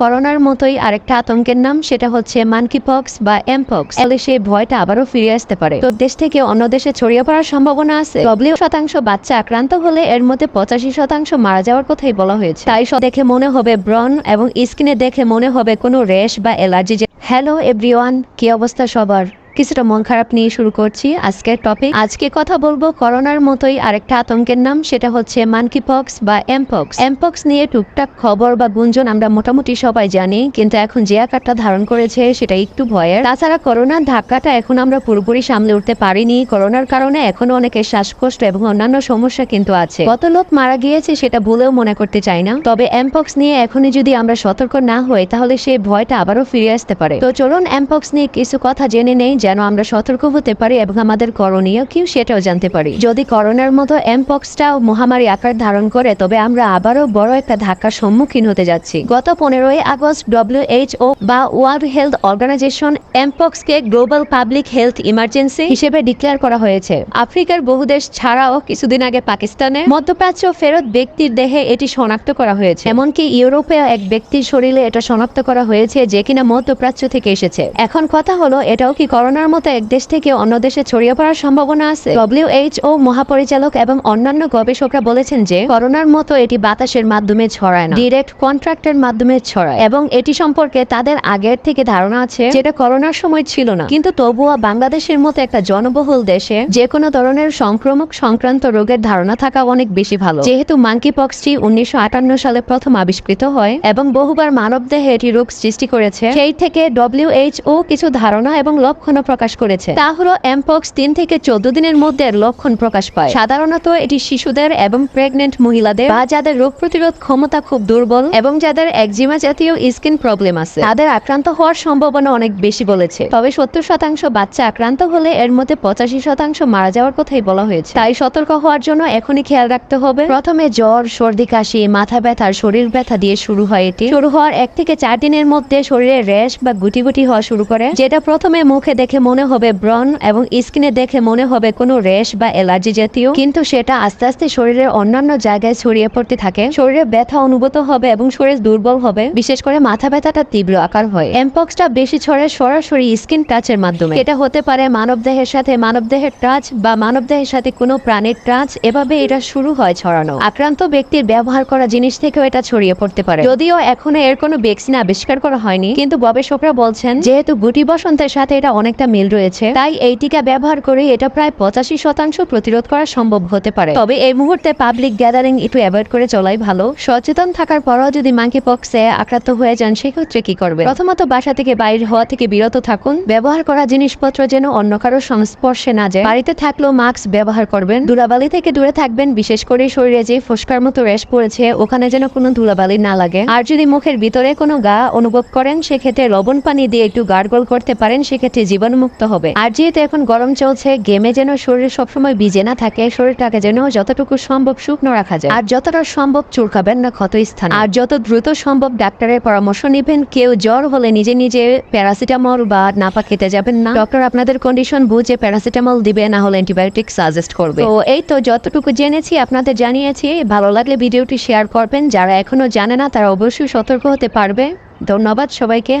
করোনার মতোই আরেকটা আতঙ্কের নাম, সেটা হচ্ছে মানকি পক্স বা এমপক্স এলে সেই ভয়টা আবারও ফিরে আসতে পারে। তো দেশ থেকে অন্য দেশে ছড়িয়ে পড়ার সম্ভাবনা আছে। ডব্লিউ শতাংশ বাচ্চা আক্রান্ত হলে এর মধ্যে পঁচাশি শতাংশ মারা যাওয়ার কথাই বলা হয়েছে। তাই সব দেখে মনে হবে ব্রন এবং স্কিনে দেখে মনে হবে কোনো রেশ বা অ্যালার্জি হ্যালো এভরিওয়ান কি অবস্থা সবার? কিছুটা মন খারাপ নিয়ে শুরু করছি আজকের টপিক আজকে কথা বলব করোনার মতোই আরেকটা আতঙ্কের নাম, সেটা হচ্ছে মানকি পক্স বা এমপক্স এমপক্স নিয়ে টুকটাক খবর বা গুঞ্জন আমরা মোটামুটি সবাই জানি, কিন্তু এখন যে আকারটা ধারণ করেছে সেটা একটু ভয়ের। তাছাড়া করোনার ধাক্কাটা এখন আমরা পুরোপুরি সামলে উঠতে পারিনি, করোনার কারণে এখনও অনেকের শ্বাসকষ্ট এবং অন্যান্য সমস্যা কিন্তু আছে। কত লোক মারা গিয়েছে সেটা ভুলেও মনে করতে চাই না, তবে এমপক্স নিয়ে এখনই যদি আমরা সতর্ক না হই, তাহলে সেই ভয়টা আবারও ফিরে আসতে পারে। তো চলুন এমপক্স নিয়ে কিছু কথা জেনে নেই যেন আমরা সতর্ক হতে পারি এবং আমাদের করণীয় কি সেটাও জানতে পারি। যদি করোনার মতো এমপক্সটাও মহামারী আকার ধারণ করে, তবে আমরা আবারও বড় একটা ধাক্কার সম্মুখীন হতে যাচ্ছি। গত পনেরোই আগস্ট ডব্লিউএইচও বা ওয়ার্ল্ড হেলথ অর্গানাইজেশন এমপক্সকে গ্লোবাল পাবলিক হেলথ ইমার্জেন্সি হিসেবে ডিক্লেয়ার করা হয়েছে। আফ্রিকার বহু দেশ ছাড়াও কিছুদিন আগে পাকিস্তানে মধ্যপ্রাচ্য ফেরত ব্যক্তির দেহে এটি শনাক্ত করা হয়েছে। এমনকি ইউরোপে এক ব্যক্তির শরীরে এটা শনাক্ত করা হয়েছে যে কিনা মধ্যপ্রাচ্য থেকে এসেছে। এখন কথা হলো, এটাও কি করোনার মতো এক দেশ থেকে অন্য দেশে ছড়িয়ে পড়ার সম্ভাবনা আছে। ডব্লিউএইচও মহাপরিচালক এবং অন্যান্য গবেষকরা বলেছেন যে, করোনার মতো এটি বাতাসের মাধ্যমে ছড়ায় না, ডিরেক্ট কন্ট্রাক্টের মাধ্যমে ছড়ায়। এবং এটি সম্পর্কে তাদের আগের থেকে ধারণা আছে, যেটা করোনার সময় ছিল না। কিন্তু তবুও বাংলাদেশের মতো একটা জনবহুল দেশে যে কোনো ধরনের সংক্রমক সংক্রান্ত রোগের ধারণা থাকা অনেক বেশি ভালো। যেহেতু মাঙ্কি পক্সটি উনিশশো আটান্ন সালে প্রথম আবিষ্কৃত হয় এবং বহুবার মানব দেহে এটি রোগ সৃষ্টি করেছে, সেই থেকে ডব্লিউএইচও কিছু ধারণা এবং লক্ষণও প্রকাশ করেছে। তা হলো এমপক্স তিন থেকে চোদ্দ দিনের মধ্যে লক্ষণ প্রকাশ পায়। সাধারণত এটি শিশুদের এবং প্রেগনেন্ট মহিলাদের বা যাদের রোগ প্রতিরোধ ক্ষমতা খুব দুর্বল এবং যাদের একজিমা জাতীয় স্কিন প্রবলেম আছে, তাদের আক্রান্ত হওয়ার সম্ভাবনা অনেক বেশি বলেছে। তবে সত্তর শতাংশ বাচ্চা আক্রান্ত হলে এর মধ্যে পঁচাশি শতাংশ মারা যাওয়ার কথাই বলা হয়েছে। তাই সতর্ক হওয়ার জন্য এখনই খেয়াল রাখতে হবে। প্রথমে জ্বর, সর্দি, কাশি, মাথা ব্যথা, শরীর ব্যথা দিয়ে শুরু হয় এটি। শুরু হওয়ার এক থেকে চার দিনের মধ্যে শরীরে র্যাশ বা গুটি গুটি হওয়া শুরু করে, যেটা প্রথমে মুখে দেখে মনে হবে ব্রন এবং স্কিনে দেখে মনে হবে কোনো র্যাশ বা অ্যালার্জি জাতীয়। কিন্তু সেটা আস্তে আস্তে শরীরের অন্যান্য জায়গায় ছড়িয়ে পড়তে থাকে। শরীরে ব্যথা অনুভূত হবে এবং শরীর দুর্বল হবে। বিশেষ করে মাথা ব্যথাটা তীব্র আকার হয়। এমপক্সটা বেশি ছড়ে সরাসরি স্কিন টাচের মাধ্যমে। এটা হতে পারে মানব দেহের সাথে মানব দেহের টাচ বা মানব দেহের সাথে কোনো প্রাণীর টাচ। এভাবে এটা শুরু হয় ছড়ানো। আক্রান্ত ব্যক্তির ব্যবহার করা জিনিস থেকেও এটা ছড়িয়ে পড়তে পারে। যদিও এখনও এর কোনো ভ্যাকসিন আবিষ্কার করা হয়নি, কিন্তু গবেষকরা বলছেন, যেহেতু গুটি বসন্তের সাথে এটা অনেকটা মিল রয়েছে, তাই এই টিকা ব্যবহার করে এটা প্রায় পঁচাশি শতাংশ প্রতিরোধ করা সম্ভব হতে পারে। তবে এই মুহূর্তে পাবলিক গ্যাদারিং একটু অ্যাভয়েড করে চলাই ভালো। সচেতন থাকার পরও যদি মাঙ্কি পক্সে আক্রান্ত হয়ে যান, সেক্ষেত্রে কি করবে প্রথমত বাসা থেকে বাইরে হওয়া থেকে বিরত থাকুন। ব্যবহার করা জিনিসপত্র যেন অন্য কারোর সংস্পর্শে না যায়। বাড়িতে থাকলেও মাস্ক ব্যবহার করবেন। ধুলাবালি থেকে দূরে থাকবেন, বিশেষ করে শরীরে যে ফোসকার মতো রেশ পড়েছে, ওখানে যেন কোনো ধুলাবালি না লাগে। আর যদি মুখের ভিতরে কোনো গা অনুভব করেন, সেক্ষেত্রে লবণ পানি দিয়ে একটু গার্গল করতে পারেন। সেক্ষেত্রে জীবাণুমুক্ত হবে। আর যেহেতু এখন গরম চলছে, গেমে যেন শরীর সবসময় ভিজে না থাকে, শরীরটাকে যেন যতটুকু সম্ভব শুকনো রাখা যায়। আর যতটা সম্ভব চুলকাবেন না ক্ষত স্থান আর যত দ্রুত সম্ভব ডাক্তারের পরামর্শ নেবেন, কেউ জ্বর হলে নিজে নিজে প্যারাসিটামল বা নাপা খেতে যাবেন না। ডক্টর আপনাদের কন্ডিশন বুঝে প্যারাসিটামল দিবে, না হলে অ্যান্টিবায়োটিক সাজেস্ট করবে। তো এই তো যতটুকু জেনেছি, আপনাদের জানিয়েছি। ভালো লাগলে ভিডিওটি শেয়ার করবেন। যারা এখনও জানে না, তারা অবশ্যই সতর্ক হতে পারবে। ধন্যবাদ সবাইকে।